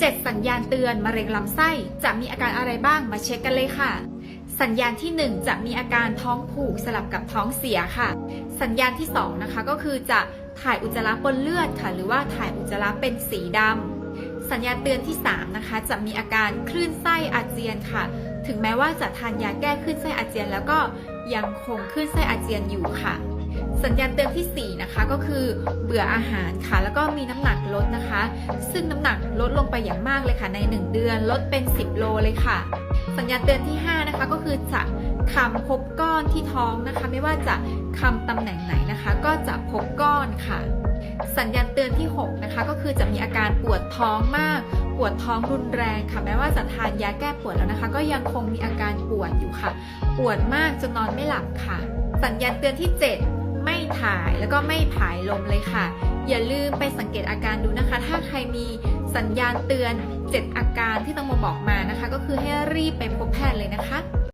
7 สัญญาณเตือนมะเร็งลำไส้ จะมีอาการอะไรบ้างมาเช็คกันเลยค่ะ สัญญาณที่ 1 จะมีอาการท้องผูกสลับกับท้องเสียค่ะ สัญญาณที่ 2 นะคะก็คือจะถ่ายอุจจาระปนเลือดค่ะ หรือว่าถ่ายอุจจาระเป็นสีดำสัญญาณเตือนที่ 3 นะคะ จะมีอาการคลื่นไส้อาเจียนค่ะ ถึงแม้ว่าจะทานยาแก้คลื่นไส้อาเจียน แล้วก็ยังคงคลื่นไส้อาเจียนอยู่ค่ะ สัญญาณเตือนที่ 4 นะคะก็คือเบื่ออาหารค่ะ แล้วก็มีน้ำหนักลดนะคะ ซึ่งน้ำหนักลดลงไปอย่างมากเลยค่ะใน 1 เดือนลดเป็น 10 โลเลยค่ะ สัญญาณเตือนที่ 5 นะคะก็คือจะคำพบก้อนที่ท้องนะคะ ไม่ว่าจะคำตำแหน่งไหนนะคะ ก็จะพบก้อนค่ะ สัญญาณเตือนที่6นะคะก็คือจะมีอาการปวดท้องมาก ปวดท้องรุนแรงค่ะแม้ว่าจะทานยาแก้ปวดแล้วนะคะ ก็ยังคงมีอาการปวดอยู่ค่ะ ปวดมากจนนอนไม่หลับค่ะ สัญญาณเตือนที่ 7 ถ่ายแล้วก็ไม่ผายลมเลยค่ะ อย่าลืมไปสังเกตอาการดูนะคะ ถ้าใครมีสัญญาณเตือน 7 อาการที่ต้องโมบอกมานะคะ ก็คือให้รีบไปพบแพทย์เลยนะคะ